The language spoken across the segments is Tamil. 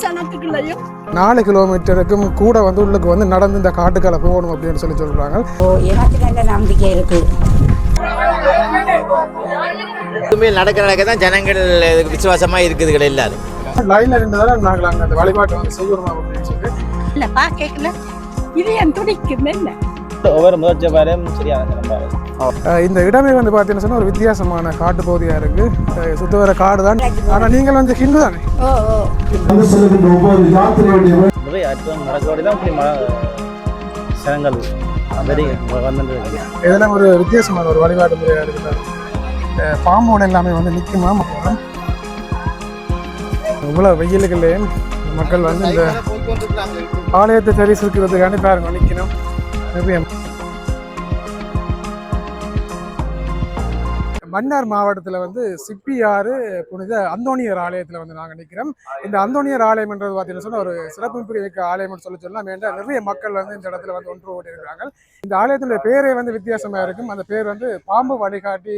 சனத்துக்குள்ளேயும் நாலு கிலோமீட்டருக்கும் கூட வந்து உள்ளுக்கு வந்து நடந்து இந்த காட்டுக்கால போகணும் அப்படின்னு சொல்லி சொல்றாங்க. நம்பிக்கை இருக்கு இதுமே நடக்க நடக்க தான் ஜனங்கள் விசுவாசமா இருக்குதுகள் எல்லாரும். லைன்ல இருந்ததால நாங்கள் அங்கே அந்த வழிபாட்டை வந்து செய்யணும் அப்படின்னு சொல்லி இல்ல பா கேட்கல இது என் துடிக்கும் என்ன ஒவ்வொரு முதல் நம்பாரு அஹ் இந்த இடமே வந்து பார்த்தீங்கன்னா சொன்னா ஒரு வித்தியாசமான காட்டு பகுதியாக இருக்கு. அஹ் சுத்தி வர காடு தான். ஆனால் நீங்கள் வந்து ஹிந்து தானே? இதெல்லாம் ஒரு வித்தியாசமான ஒரு வழிபாட்டு முறையாக இருக்குது பாம்போட எல்லாமே வந்து நிற்குமா போகிறோம் இவ்வளோ வெயிலுக்குள்ளேயும் மக்கள் வந்து இந்த ஆலயத்தை தரிசிக்கிறதுக்காண்டி பாருங்க நிற்கணும் மன்னார் மாவட்டத்தில் வந்து சிப்பியாறு புனித அந்தோனியர் ஆலயத்தில் வந்து நாங்கள் நிற்கிறோம் இந்த அந்தோணியர் ஆலயம்ன்றது பார்த்தீங்கன்னா சொன்னால் ஒரு சிறப்பு மிக்க ஆலயம்னு சொல்லி சொல்லலாம். வேண்டாம் நிறைய மக்கள் வந்து இந்த இடத்துல வந்து ஒன்று ஓடி இருக்கிறாங்க இந்த ஆலயத்தினுடைய பேரே வந்து வித்தியாசமாக இருக்கும். அந்த பேர் வந்து பாம்பு வழிகாட்டி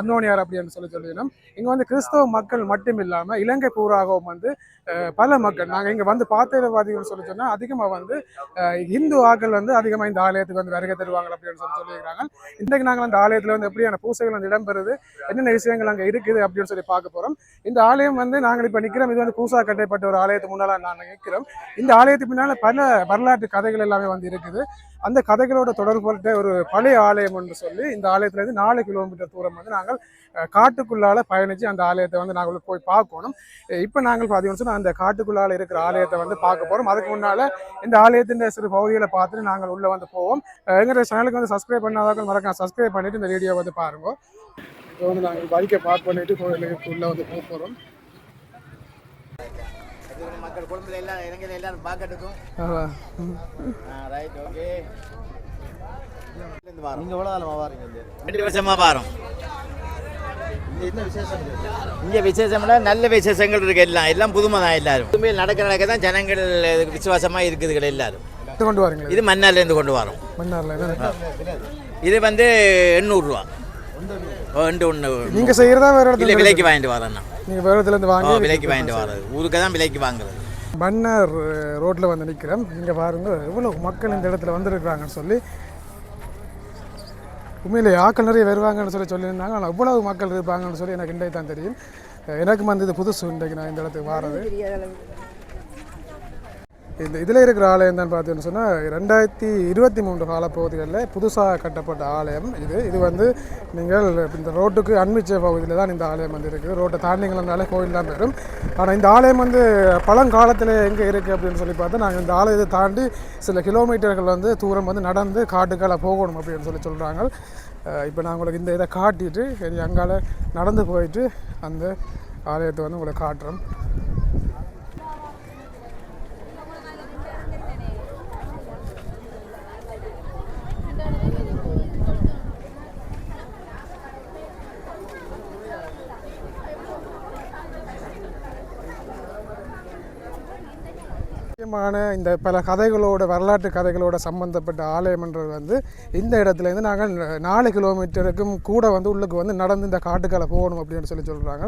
அந்தோணியார் அப்படின்னு சொல்லி சொல்லிடணும் இங்கே வந்து கிறிஸ்தவ மக்கள் மட்டும் இல்லாமல் இலங்கை பூராகவும் வந்து பல மக்கள். நாங்கள் இங்கே வந்து பார்த்தது சொல்லி சொன்னால் அதிகமாக வந்து இந்து ஆக்கள் வந்து அதிகமாக இந்த ஆலயத்துக்கு வந்து வருகை தருவாங்க அப்படின்னு சொல்லி சொல்லியிருக்காங்க இன்றைக்கு நாங்கள் அந்த ஆலயத்தில் வந்து எப்படியான பூசைகள் வந்து இடம்பெறுது என்னென்ன விஷயங்கள் அங்கே இருக்குது அப்படின்னு சொல்லி பார்க்க போகிறோம் இந்த ஆலயம் வந்து நாங்கள் இப்போ நிற்கிறோம் இது வந்து பூசா கட்டப்பட்ட ஒரு ஆலயத்துக்கு முன்னால் நாங்கள் நிற்கிறோம் இந்த ஆலயத்துக்கு பின்னால் பல வரலாற்று கதைகள் எல்லாமே வந்து இருக்குது. அந்த கதைகளோட தொடர்புபட்ட ஒரு பழைய ஆலயம் என்று சொல்லி இந்த ஆலயத்துலேருந்து நாலு கிலோமீட்டர் தூரம் வந்து நாங்கள் காட்டுக்குள்ளால் பயணித்து அந்த ஆலயத்தை வந்து நாங்கள் போய் பார்க்கணும். இப்போ நாங்கள் பார்த்தீங்கன்னு சொன்னால் அந்த காட்டுக்குள்ளால் இருக்கிற ஆலயத்தை வந்து பார்க்க போகிறோம் அதுக்கு முன்னால் இந்த ஆலயத்தின் சிறு பகுதிகளை பார்த்துட்டு நாங்கள் உள்ளே வந்து போவோம். எங்களுடைய சேனலுக்கு வந்து சப்ஸ்கிரைப் பண்ணாதவங்க மறக்காம சப்ஸ்கிரைப் பண்ணிவிட்டு இந்த வீடியோ வந்து பாருங்க. இப்போ வந்து நாங்கள் பைக்கை பார்க் பண்ணிவிட்டு கோயிலுக்கு உள்ளே வந்து போக போகிறோம் மக்கள் குடும்பத்தில் எல்லாம் இறங்கி எல்லாரும் பார்க்கறதுக்கும். ரைட் ஓகே நீங்கள் எவ்வளோ காலமாக வாரீங்க ரெண்டு வருஷமா பாரோம் இங்க என்ன விசேஷம் இருக்கு? இங்கே விசேஷம்னா நல்ல விசேஷங்கள் இருக்கு எல்லாம். எல்லாம் புதுமை தான் எல்லாரும். இதுமே நடக்க நடக்க தான் ஜனங்கள் இதுக்கு விசுவாசமா இருக்குதுகள் எல்லாரும். கொண்டு வரீங்களா இது? மன்னார்லேருந்து கொண்டு வரோம். இது வந்து எண்ணூறுரூவா ரெண்டு ஒன்று நீங்கள் செய்கிறதா வேறு இல்லை இடத்துல விலைக்கு வாங்கிட்டு வரேன்னா நீங்கள் ஓ வாங்கி விலைக்கு வாங்கிட்டு வர்றது ஊருக்கு தான் விலைக்கு வாங்குறது. மன்னர் ரோட்டில் வந்து நிற்கிறேன் இங்கே பாருங்க எவ்வளோ மக்கள் இந்த இடத்துல வந்திருக்கிறாங்கன்னு சொல்லி. உண்மையிலே ஆக்கள் நிறைய வருவாங்கன்னு சொல்லி சொல்லியிருந்தாங்க. ஆனால் இவ்வளவு மக்கள் இருப்பாங்கன்னு சொல்லி எனக்கு இன்றைக்கு தான் தெரியும். எனக்கு வந்து இது புதுசு இன்றைக்கு நான் இந்த இடத்துக்கு வாரது இந்த இதில் இருக்கிற ஆலயம் தான் பார்த்தீங்கன்னு சொன்னால் ரெண்டாயிரத்தி இருபத்தி மூன்று காலப்பகுதிகளில் புதுசாக கட்டப்பட்ட ஆலயம் இது. இது வந்து நீங்கள் இந்த ரோட்டுக்கு அண்மிச்ச பகுதியில் தான் இந்த ஆலயம் வந்து இருக்குது. ரோட்டை தாண்டிங்களாலே கோயில் தான் பெறும். ஆனால் இந்த ஆலயம் வந்து பழங்காலத்தில் எங்கே இருக்குது அப்படின்னு சொல்லி பார்த்தா நாங்கள் இந்த ஆலயத்தை தாண்டி சில கிலோமீட்டர்கள் வந்து தூரம் வந்து நடந்து காட்டுக்கால போகணும் அப்படின்னு சொல்லி சொல்கிறாங்க இப்போ நான் உங்களுக்கு இந்த இதை காட்டிட்டு சரி அங்கால நடந்து போயிட்டு அந்த ஆலயத்தை வந்து உங்களுக்கு காட்டுறோம். முக்கியமான இந்த பல கதைகளோட வரலாற்று கதைகளோட சம்பந்தப்பட்ட ஆலயம்ன்றது வந்து இந்த இடத்துலேருந்து நாங்கள் நாலு கிலோமீட்டருக்கும் கூட வந்து உள்ளுக்கு வந்து நடந்து இந்த காட்டுக்கால போகணும் அப்படின்னு சொல்லி சொல்கிறாங்க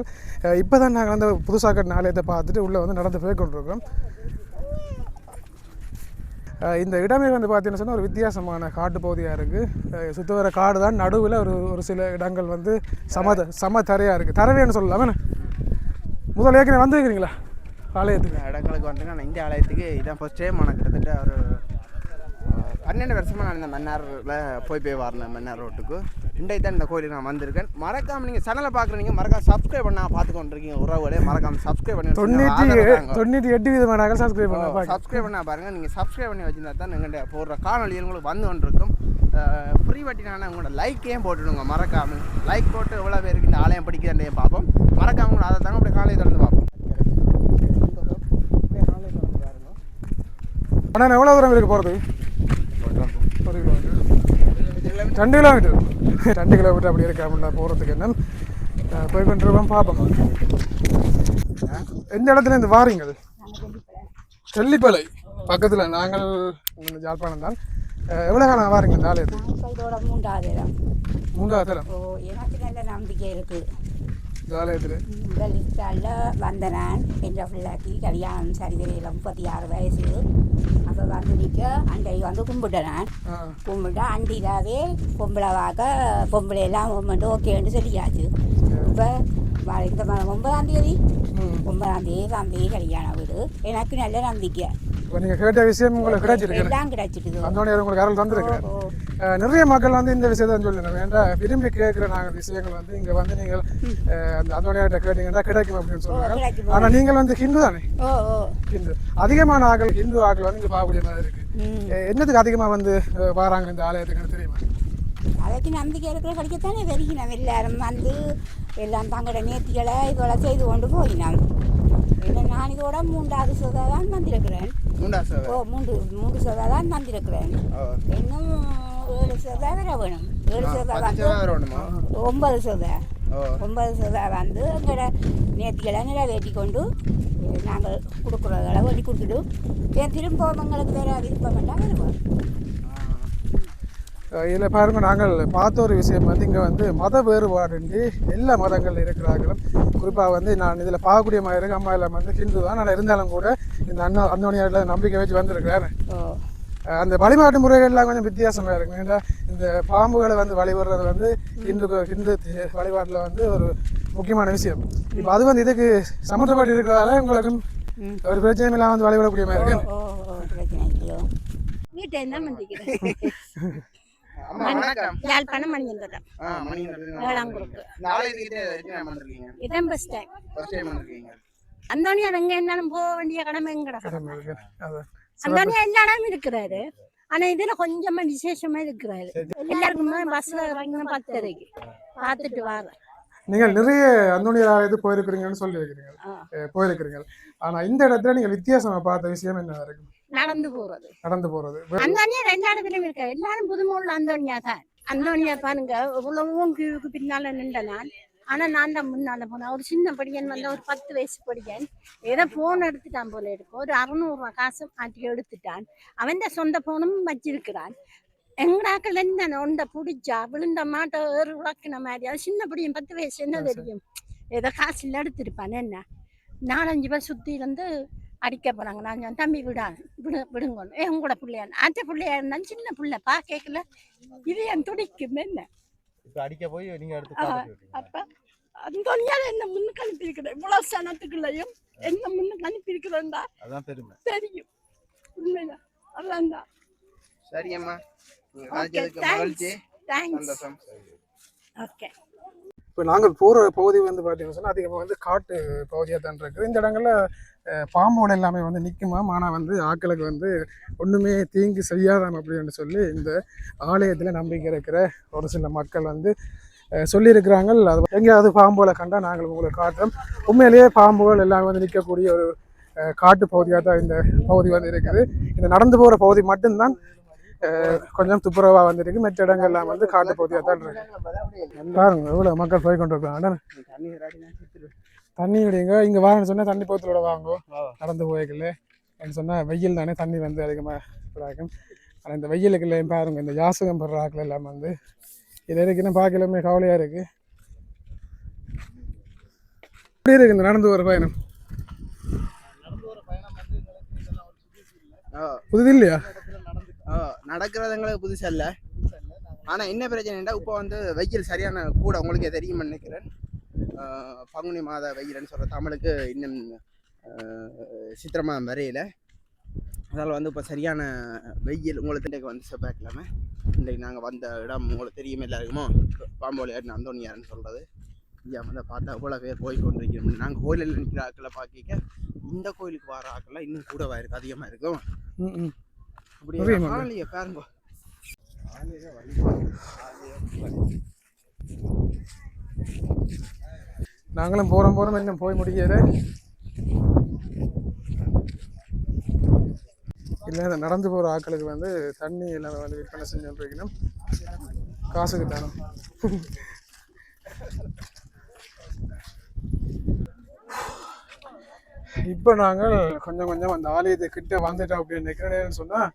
இப்போ தான் நாங்கள் அந்த புதுசாக கட்டின ஆலயத்தை பார்த்துட்டு உள்ளே வந்து நடந்து போய் கொண்டிருக்கோம். இந்த இடமே வந்து பார்த்தீங்கன்னா சொன்னால் ஒரு வித்தியாசமான காட்டு பகுதியாக இருக்குது சுற்றி வர காடு தான் நடுவில் ஒரு ஒரு சில இடங்கள் வந்து சம சம தரையாக இருக்குது தரவேன்னு சொல்லலாம் என்ன? ஏற்கனவே வந்துருக்கிறீங்களா? ஆலயத்துக்கு. இடங்களுக்கு வந்துங்க நான் இந்த ஆலயத்துக்கு இதான் ஃபர்ஸ்ட் டைம் நான் கிட்டத்தட்ட ஒரு பன்னெண்டு வருஷமாக நான் இந்த மன்னாரில் போய் போய் வரேன் மன்னார் ரோட்டுக்கு இன்றைக்கு தான் இந்த கோயிலுக்கு நான் வந்திருக்கேன். மறக்காம நீங்கள் சேனலை பார்க்குறீங்க மறக்காம சப்ஸ்கிரைப் பண்ணா பார்த்து கொண்டிருக்கீங்க உறவுகளே மறக்காம சப்ஸ்கிரைப் பண்ணி தொண்ணூற்றி தொண்ணூற்றி எட்டு விதமான சப்ஸ்கிரைப் பண்ண பாருங்க. சப்ஸ்கிரைப் பண்ணா பாருங்க. நீங்கள் சப்ஸ்கிரைப் பண்ணி வச்சிருந்தா தான் எங்கள்கிட்ட போடுற காணொலி உங்களுக்கு வந்து கொண்டிருக்கும். ஃப்ரீ வட்டினான உங்களோட லைக்கையும் போட்டுடுங்க? மறக்காம. லைக் போட்டு எவ்வளோ பேருக்கு இந்த ஆலயம் படிக்கிறேன் பார்ப்போம். மறக்காம உங்களை அதை தாங்க அப்படியே காலையை திறந்து பார்ப்போம். அண்ணா எவ்வளோ தூரம் இருக்கு போகிறது ஒரு கிலோமீட்டர் ரெண்டு கிலோமீட்டர். ரெண்டு கிலோமீட்டர் அப்படி இருக்கு அப்படின்னா போகிறதுக்கு என்ன போய் கொண்டிருக்கோம் பார்ப்போம் எந்த இடத்துல இருந்து வாரீங்க செல்லிப்பளை. பக்கத்தில் நாங்கள் இந்த ஜாழ்ப்பாணம் தான். எவ்வளோ காலம் வாரீங்க இந்த ஆலயத்துக்கு மூன்றாவது மூன்றாவது தரம் ஓ நம்பிக்கை இருக்குது முதல் நாளில் வந்த நான் என்ற பிள்ளைக்கு கல்யாணம் சரிவரையில் முப்பத்தி ஆறு வயசு. அப்போ வந்து நிற்க அன்றைக்கு வந்து கும்பிட்டேன் நான் கும்பிட்டா அண்டிலாவே பொம்பளை வாக்க பொம்பளை எல்லாம் வந்து ஓகேன்னு சொல்லியாச்சு. இப்போ இந்த ஒன்பதாம் தேதி. ஒன்பதாம் தேதி தம்பி கல்யாணம் வீடு எனக்கு நல்ல நம்பிக்கை. இப்போ நீங்கள் கேட்ட விஷயம் உங்களுக்கு கிடைச்சிருக்கு. அந்தோனியார் உங்களுக்கு அருள் தந்திருக்கிறேன் நிறைய மக்கள் வந்து இந்த விஷயத்தை சொல்லணும் ஏன்டா விரும்பி கேட்குற நாங்கள் விஷயங்கள் வந்து இங்கே வந்து நீங்கள் அந்த அந்தோனியார்கிட்ட கேட்டீங்கன்னா கிடைக்கும் அப்படின்னு சொல்லுவாங்க. ஆனால் நீங்கள் வந்து ஹிந்து தானே? ஓ ஓ. ஹிந்து. அதிகமான ஆக்கள் ஹிந்து ஆக்கள் வந்து இங்கே பார்க்கக்கூடிய மாதிரி இருக்கு. ம். அஹ், என்னத்துக்கு அதிகமாக வந்து வராங்க இந்த ஆலயத்துக்கு தெரியுமா? அதுக்கு நம்பிக்கை இருக்கிற கிடைக்கத்தானே வெறிக்கணும் எல்லாரும் வந்து எல்லாம் தங்களோட நேர்த்திகளை இதோட செய்து கொண்டு போயினோம். இல்லை நான் இதோட மூன்றாவது சோதா தான் வந்திருக்கிறேன் ஓ மூன்று மூன்று சோதா தான் வந்திருக்கிறேன் இன்னும் ஏழு சோதா வர வேணும். ஏழு சோதா வந்து ஒன்பது சோதா. ஒன்பது சோதா வந்து எங்களோட நேர்த்திகளை நிறைவேற்றி கொண்டு நாங்கள் கொடுக்குறதெல்லாம் வெட்டி கொடுத்துட்டு ஏன் திரும்ப எங்களுக்கு வேறு விருப்பம் வேண்டாம் வருவோம். இதில் பாருங்க நாங்கள் பார்த்த ஒரு விஷயம் வந்து இங்கே வந்து மத வேறுபாடின்றி எல்லா மதங்கள் இருக்கிறார்களும் குறிப்பாக வந்து நான் இதில் பார்க்கக்கூடிய மாதிரி இருக்கு அம்மா எல்லாம் வந்து ஹிந்து தான். ஆனால் இருந்தாலும் கூட இந்த அண்ணா அந்தோனியாரில் நம்பிக்கை வச்சு அஹ் அந்த வழிபாட்டு முறைகள்லாம் கொஞ்சம் வித்தியாசமாக இருக்கும் ஏன்னா இந்த பாம்புகளை வந்து வழிபடுறது வந்து இந்து ஹிந்து வழிபாட்டில் வந்து ஒரு முக்கியமான விஷயம். இப்போ அது வந்து இதுக்கு சம்மந்தப்பட்டு இருக்கிறதால உங்களுக்கு. ஒரு பிரச்சனையும் இல்லாமல் வந்து வழிபடக்கூடிய மாதிரி இருக்கு. வீட்டை என்ன யாழ்ப்பாணம் மணியந்தரம் ஆ மணி வேளாங்குறுக்கு நாளைக்கு எத்தனை வந்திருக்கீங்க இதான் ஃபர்ஸ்ட் டைம் வந்திருக்கீங்க. அந்தோனியார் எங்க என்னாலும் போக வேண்டிய கடமை எங்கடா? இருக்கு. அந்தோனியா எல்லா இடமும் இருக்கிறாரு. ஆனா இதுல கொஞ்சமா விசேஷமா இருக்கிறாரு. எல்லாருக்குமே பஸ்ல இறங்கின பத்தரைக்கு. பார்த்துட்டு வாரேன் நீங்கள் நிறைய அந்தோனியார் ஆலயத்துக்கு போயிருக்கிறீங்கன்னு சொல்லியிருக்கிறீங்க. போயிருக்கிறீங்க. ஆனால் இந்த இடத்துல நீங்கள் வித்தியாசமாக பார்த்த விஷயம் என்ன இருக்கும்? நடந்து போறது. நடந்து போகிறது அந்தோனியா எல்லா இடத்துலயும் இருக்க? எல்லாரும் புதுமூல அந்தோனியா தான். அந்தோனியா பாருங்க இவ்வளவும் கீழுக்கு பின்னால நின்ற நான் ஆனா நான் தான் முன்னால போனேன். ஒரு சின்ன படியன் வந்து ஒரு பத்து வயசு படியன் ஏதோ போன் எடுத்துட்டான் போல இருக்கு. ஒரு அறுநூறுவா காசு மாட்டி எடுத்துட்டான். அவன் சொந்த போனும் வச்சிருக்கிறான். எங்கடாக்கள் என்ன ஒண்ட பிடிச்சா விழுந்த மாட்டை ஏறு உழக்கின மாதிரி. அது சின்ன படியும் பத்து வயசு என்ன தெரியும். ஏதோ காசு இல்லை எடுத்திருப்பான். என்ன? நாலஞ்சு பேர் சுத்தி இருந்து அடிக்க போறாங்க. நான் சொன்னேன், தம்பி விடா விடு விடுங்கன்னு. ஏ உங்களோட பிள்ளையா? அத்தை பிள்ளையா இருந்தாலும் சின்ன பிள்ளை பா கேட்கல இது என் துடிக்கும் என்ன? இப்போ அடிக்க போய் நீங்கள் எடுத்து. அப்ப அந்த என்ன முன்னுக்கு அனுப்பியிருக்கிறேன் இவ்வளவு சனத்துக்குள்ளேயும் என்ன முன்னுக்கு அனுப்பியிருக்கிறேன்டா அதான் பெருமை. தெரியும். உண்மைதான். அதான் தான் சரி அம்மா. ஓகே ராஜ்யத்துக்கு தேங்க்ஸ் தேங்க்ஸ் ஓகே இப்போ நாங்கள் போகிற பகுதி வந்து பார்த்தீங்கன்னா சொன்னால் அதிகமாக வந்து காட்டு பகுதியாக தான் இருக்குது. இந்த இடங்களில் பாம்போடு எல்லாமே வந்து நிற்குமா ஆனால் வந்து ஆட்களுக்கு வந்து ஒன்றுமே தீங்கு செய்யாதாம் அப்படின்னு சொல்லி இந்த ஆலயத்தில் நம்பிக்கை இருக்கிற ஒரு சில மக்கள் வந்து சொல்லியிருக்கிறாங்க அது எங்கேயாவது பாம்போல கண்டால் நாங்கள் உங்களுக்கு காட்டுறோம் உண்மையிலேயே பாம்புகள் எல்லாமே வந்து நிற்கக்கூடிய ஒரு காட்டு பகுதியாக தான் இந்த பகுதி வந்து இருக்குது. இந்த நடந்து போகிற பகுதி மட்டும்தான். கொஞ்சம் துப்புரவாக வந்துருக்கு. மற்ற இடங்கள்லாம் வந்து காட்டு பகுதியாக தான் இருக்கு. பாருங்க எவ்வளோ மக்கள் போய் கொண்டு இருக்காங்க. தண்ணி விடுங்க இங்கே வாங்கன்னு சொன்னால் தண்ணி போத்தலோட வாங்கோ. நடந்து போய்க்கல என்று சொன்னால் வெயில் தானே தண்ணி வந்து அதிகமாக இதாகும் ஆனால் இந்த வெயிலுக்குள்ள பாருங்க இந்த யாசகம் போடுற ஆக்கள் எல்லாம் வந்து. இது இருக்குன்னு பார்க்கலாமே கவலையாக இருக்குது எப்படி இருக்கு இந்த நடந்து வர பயணம்? ஓ புதுது இல்லையா ஓ நடக்கிறது எங்களுக்கு புதுசு அல்ல ஆனால் என்ன பிரச்சனைன்னா இப்போ வந்து வெயில் சரியான கூட உங்களுக்கே தெரியும் நினைக்கிறேன். பங்குனி மாத வெயில்னு சொல்கிற தமிழுக்கு இன்னும் சித்திரமாக வரையில. அதனால் வந்து இப்போ சரியான வெயில் உங்களுக்கு இன்றைக்கு வந்து செவ்வாய்க்கிழமை இன்றைக்கு நாங்கள் வந்த இடம் உங்களுக்கு தெரியுமே எல்லாருக்குமோ? பாம்போலியார் அந்தோனியார்னு சொல்கிறது ஐயா வந்து பார்த்தா இவ்வளோ பேர் போய் கொண்டிருக்கணும் நாங்கள் கோயிலில் நிற்கிற ஆக்களை பார்க்க இந்த கோயிலுக்கு வர ஆக்கெல்லாம் இன்னும் கூட இருக்குது அதிகமாக இருக்கும். மக்கள். ஆலையை பாருங்க. நாங்களும் போகிறோம் போகிறோம் இன்னும் போய் முடியல. இல்லை இந்த நடந்து போகிற ஆட்களுக்கு வந்து தண்ணி எல்லாம் வந்து விற்பனை செஞ்சு வைக்கணும் காசுக்கு தரோம் இப்போ நாங்கள் கொஞ்சம் கொஞ்சம் அந்த ஆலயத்தை கிட்ட வந்துட்டோம் அப்படின்னு நிற்கிறேன்னு சொன்னால்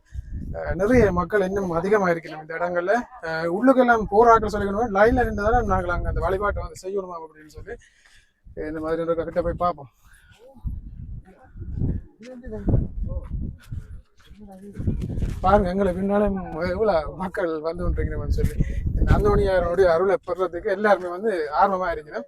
நிறைய மக்கள் இன்னும் அதிகமாக இருக்கணும் இந்த இடங்கள்ல. உள்ளுக்கெல்லாம் போராட்டம் சொல்லிக்கணும்? லைன்ல நின்றதால நாங்கள் அங்கே அந்த வழிபாட்டை வந்து செய்யணுமா அப்படின்னு சொல்லி இந்த மாதிரி கிட்ட போய் பார்ப்போம். பாருங்க எங்களை பின்னாலும் எவ்வளோ மக்கள் வந்து கொண்டிருக்கிறோம்னு சொல்லி. இந்த அந்தோணியாரோடைய அருளை பெறதுக்கு எல்லாருமே வந்து ஆர்வமாக இருக்கிறோம்.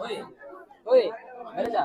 ஓய் ஓய் மேலஜா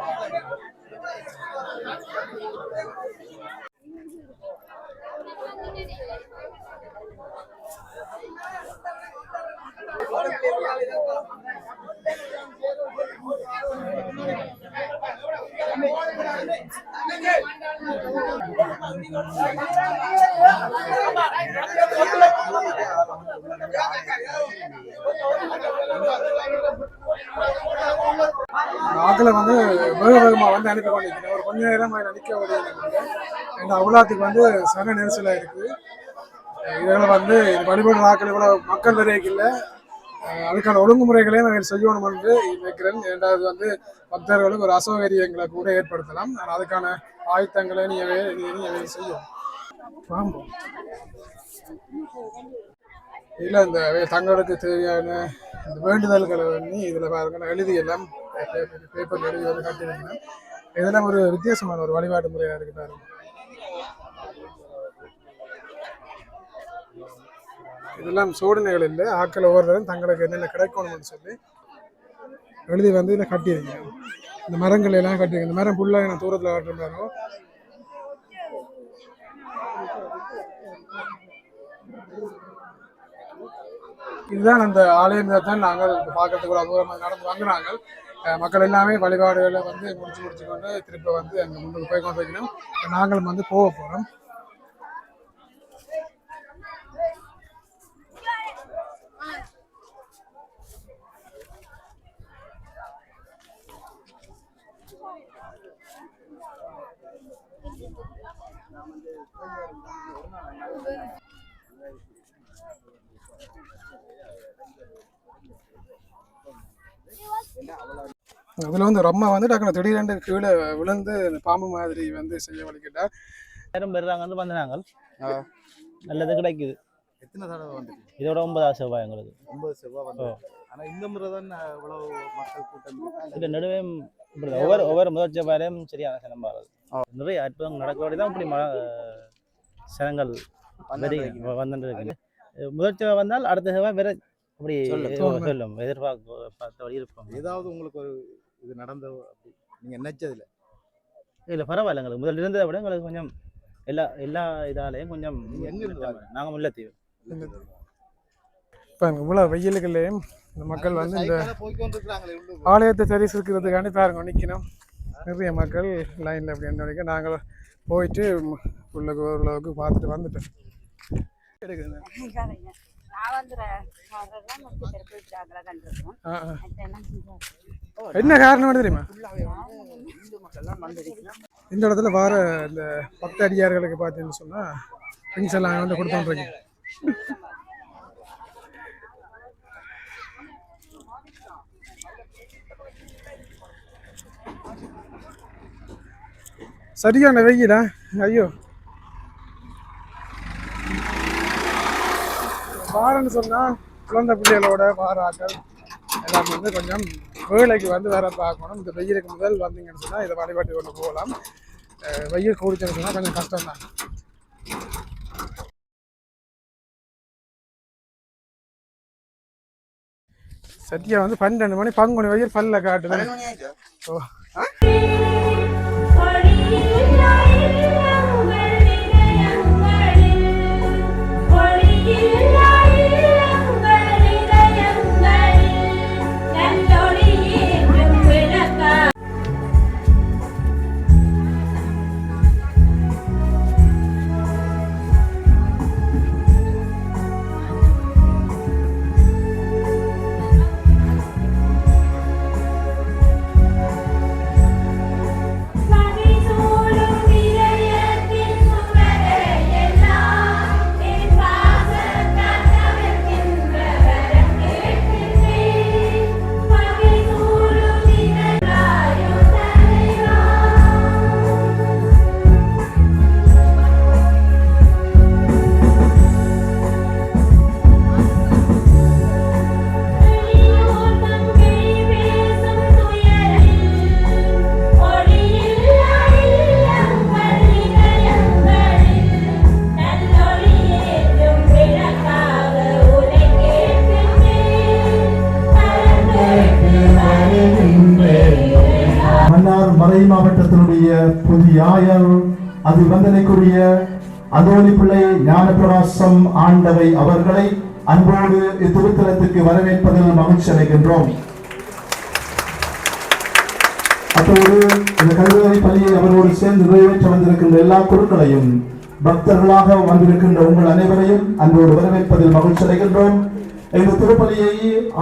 மக்களை வந்து வேக வேகமாக வந்து அனுப்பி கொண்டிருக்கிறேன் ஒரு கொஞ்ச நேரம் அதில் நிற்க முடியல இந்த அவ்வளோத்துக்கு வந்து சன நெரிசலாக இருக்குது இதில் வந்து இது வழிபடுற ஆக்கள் இவ்வளோ மக்கள் நிறைய இல்லை அதுக்கான ஒழுங்குமுறைகளையும் நாங்கள் செய்யணும் என்று நினைக்கிறேன். இரண்டாவது வந்து பக்தர்களுக்கு ஒரு அசௌகரியங்களை கூட ஏற்படுத்தலாம். நான் அதுக்கான ஆயுத்தங்களை நீங்கள் நீங்கள் செய்யும் இல்லை இந்த தங்களுக்கு தேவையான இந்த வேண்டுதல்களை பண்ணி இதில் பாருங்க நான் எழுதி எல்லாம் பேப்பர் எழுதி வந்து கட்டியிருக்கிறேன் இதெல்லாம் ஒரு வித்தியாசமான ஒரு வழிபாட்டு முறையாக இருக்கு இதெல்லாம் சோதனைகள் இல்லை. ஆக்கள் ஒவ்வொருத்தரும் தங்களுக்கு என்னென்ன கிடைக்கணும்னு சொல்லி எழுதி வந்து இதில் கட்டியிருக்கேன் இந்த மரங்கள் எல்லாம் கட்டியிருக்கேன் இந்த மரம் ஃபுல்லாக நான் தூரத்தில் காட்டுறாங்க இதுதான் அந்த ஆலயம் தான் நாங்கள் பார்க்கறதுக்கு ஒரு தூரமாக நடந்து வாங்கினாங்க மக்கள் எல்லாமே வழிபாடுகளை வந்து முடிச்சு முடிச்சு கொண்டு திரும்ப வந்து அங்கே முன்னுக்கு போய் கொண்டு வைக்கணும் நாங்களும் வந்து போக போகிறோம் அதில் வந்து அம்மா வந்து டக்குனு திடீரென்று கீழே விழுந்து அந்த பாம்பு மாதிரி வந்து செய்ய வலிக்கிட்டா நேரம் பெறுறாங்க வந்து வந்து. நல்லது கிடைக்குது. எத்தனை தடவை வந்துட்டு இதோட ஒன்பதாம் செவ்வாய் எங்களுக்கு. ஒன்பது செவ்வாய் வந்து ஆனா இந்த முறை தான் இவ்வளவு மக்கள் கூட்டம்? இந்த நடுவே இப்படி ஒவ்வொரு ஒவ்வொரு முதல் செவ்வாயிலையும் சரியான சினம் பாருது ஆ. நிறைய அற்புதம் நடக்கிறபடி தான் இப்படி சனங்கள் இருக்கு முதல் செவ்வாய் வந்தால் அடுத்த செவ்வாய் வேற அப்படி சொல்லும். சொல்லும். எதிர்பார்க்க பார்த்தபடி இருப்போம் ஏதாவது உங்களுக்கு ஒரு இது நடந்த அப்படி. நீங்க நினைச்சதுல இல்லை பரவாயில்ல எங்களுக்கு. முதல்ல இருந்ததை விட எங்களுக்கு கொஞ்சம் எல்லா எல்லா இதாலையும் கொஞ்சம் எங்க இருந்து? நாங்கள் முல்லைத்தீவு. இப்போ இவ்வளோ வெயிலுக்குள்ளேயும் இந்த மக்கள் வந்து இந்த. ஆலயத்தை தரிசிக்கிறதுக்காண்டி பாருங்க நிற்கணும் நிறைய மக்கள் லைனில் அப்படி என்ன நாங்கள் போயிட்டு உள்ளுக்கு ஓரளவுக்கு பார்த்துட்டு வந்துட்டோம். எடுக்குது என்ன காரணம் தெரியுமா? இந்து இடத்துல வார இந்த பக்த அடியார்களுக்கு பார்த்தீங்கன்னு சொன்னால் திங்ஸ் எல்லாம் வந்து கொடுத்துட்ருக்கீங்க சரியான வெயிலா ஐயோ. வாரன்னு சொன்னால் குழந்தை பிள்ளைகளோட வாராக்கள். எல்லாமே வந்து கொஞ்சம் வேலைக்கு வந்து வேற பார்க்கணும். இந்த வெயிலுக்கு முதல் வந்தீங்கன்னு சொன்னால் இதை வழிபாட்டு ஒன்று போகலாம். வெயில் கூடிச்சுன்னு சொன்னால் கொஞ்சம் கஷ்டம்தான். சத்யா வந்து பன்னெண்டு மணி பங்குனி வயிறு பல்ல காட்டுது. ஓ. மாவட்டத்தினுடைய புதிய ஆயம் அது வந்தனைக்குரிய அதோனி பிள்ளை ஞானப்பிரகாசம் ஆண்டவை அவர்களை அன்போடு இத்திருத்தலத்துக்கு வரவேற்பதில் மகிழ்ச்சி அடைகின்றோம். அத்தோடு இந்த கல்வியறை பள்ளியை அவரோடு சேர்ந்து நிறைவேற்ற வந்திருக்கின்ற எல்லா குழுக்களையும் பக்தர்களாக வந்திருக்கின்ற உங்கள் அனைவரையும் அன்போடு வரவேற்பதில் மகிழ்ச்சி அடைகின்றோம். இந்த திருப்பலியை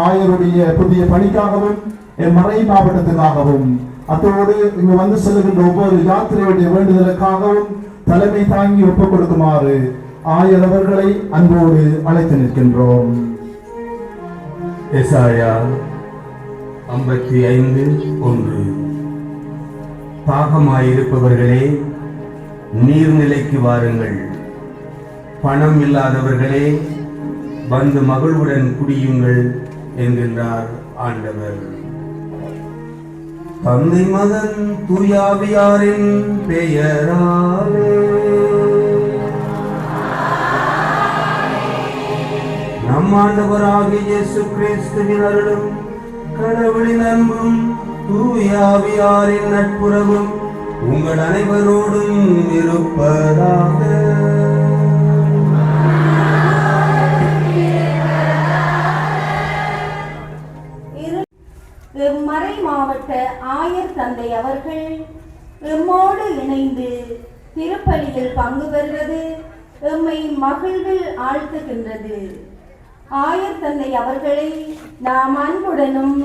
ஆயருடைய புதிய பணிக்காகவும் என் மறை மாவட்டத்துக்காகவும் அத்தோடு இங்கு வந்து செல்லுகின்ற ஒவ்வொரு யாத்திரையுடைய வேண்டுதலுக்காகவும் தலைமை தாங்கி ஒப்புக் கொடுக்குமாறு ஆயர் அன்போடு அழைத்து நிற்கின்றோம். எசாயா ஐம்பத்தி ஐந்து ஒன்று. தாகமாயிருப்பவர்களே நீர்நிலைக்கு வாருங்கள். பணம் இல்லாதவர்களே வந்து மகிழ்வுடன் குடியுங்கள் என்கின்றார் ஆண்டவர். தந்தை மதன் தூயாவியாரின் பெயராலே. நம் ஆண்டவராகிய இயேசு கிறிஸ்துவின் அருளும் கடவுளின் அன்பும் தூயாவியாரின் நட்புறவும் உங்கள் அனைவரோடும் இருப்பதாக. மறை மாவட்ட ஆயர் தந்தை அவர்கள் எம்மோடு இணைந்து திருப்பலியில் பங்கு பெறுவது எம்மை மகிழ்வில் ஆழ்த்துகின்றது. ஆயர் தந்தை அவர்களை நாம் அன்புடனும்